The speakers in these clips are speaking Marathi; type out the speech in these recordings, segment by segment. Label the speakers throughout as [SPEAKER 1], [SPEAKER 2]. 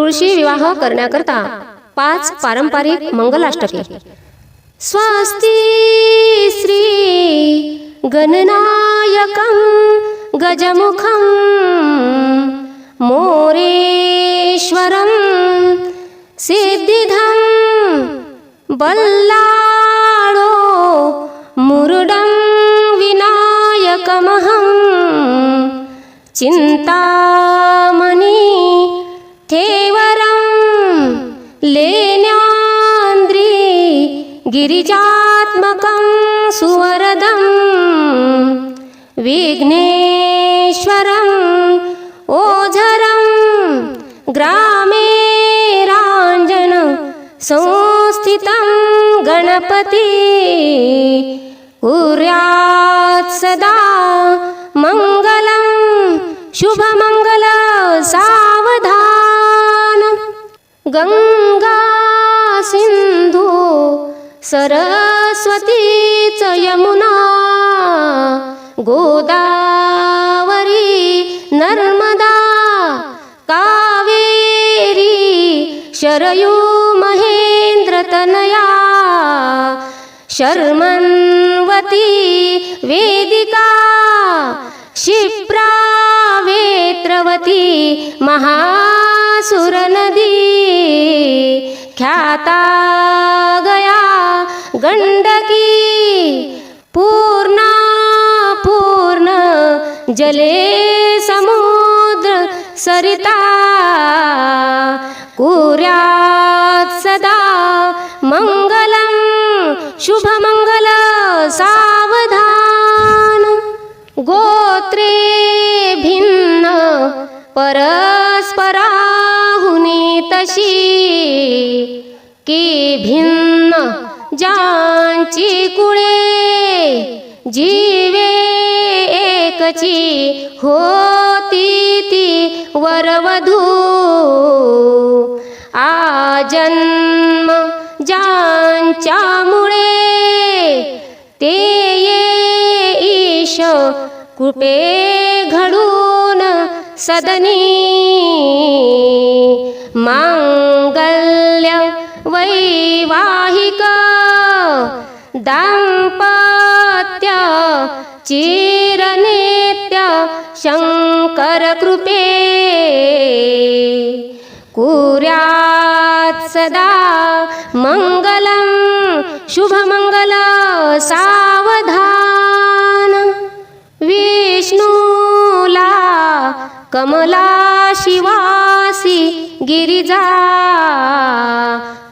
[SPEAKER 1] तुळशी विवाह करण्याकरता पाच पारंपरिक मंगलाष्टके. स्वस्ति श्री गणनायकं गजमुखं मोरेश्वरं सिद्धिधं बल्लाडो मुरुडं विनायकमहं चिन्ता गिरिजात्मकं सुवरदं विघ्नेश्वरम् ओझरं ग्रामे राञ्जन संस्थितं गणपति कुर्यात् सदा मङ्गलं शुभमङ्गल सावधान। गङ्गा सरस्वतीच यमुना गोदावरी नर्मदा कावेरी शरयू महेन्द्रतनया शर्मन्वती वेदिका शिप्रा वेत्रवती महासुरनदी ख्याता जले समुद्र सरिता कुर्यात् सदा मङ्गलं शुभमङ्गल सावधान. गोत्रे भिन्न परस्पराहुनी तशी की भिन्न ज्यांची कुळे जीवे एकची होती ती वरवधू. आजन्म ज्यांच्यामुळे ते ये ईश कृपे घडून सदनी. मांगल्य वैवाहिक दाम्पत्य चिरने शङ्कर कृपे. कुर्यात् सदा मङ्गलं शुभमङ्गल सावधान. विष्णूला कमला शिवासी गिरिजा.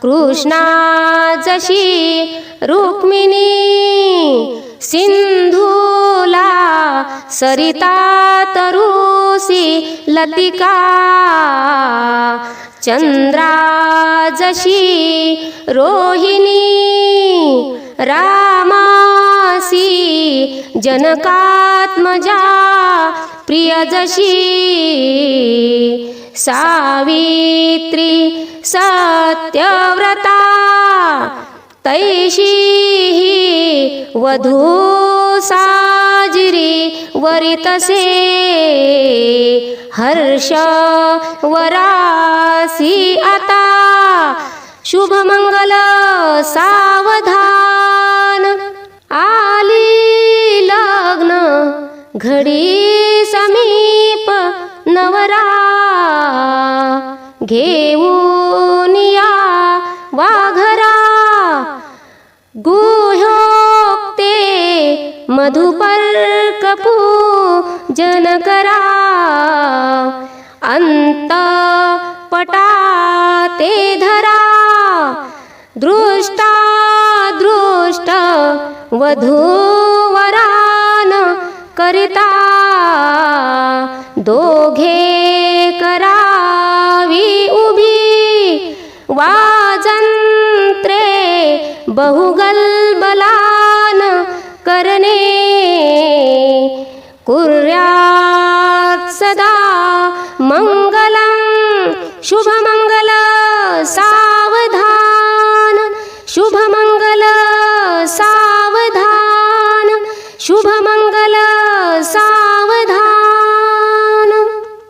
[SPEAKER 1] कृष्णा जशी रुक्मिणी. सरिता तरुसी लतिका चंद्रा जशी रोहिणी रामासी जनकात्मजा प्रिय जशी सावित्री सत्यव्रता तैशी वधू साजिरी वरितसे हर्ष वरासी आता। शुभमंगल सावधान। आली लग्न घडी समीप नवरा। घेऊन या वाघरा। गुह्योक्ते पूजन करा अंत पटाते धरा दृष्टा दृष्ट वधूवरान करिता दोघे करावी उभी वाजंत्रे बहुगलबलान करणे कुर्यात् सदा मङ्गलं शुभमङ्गल सावधान। शुभमङ्गल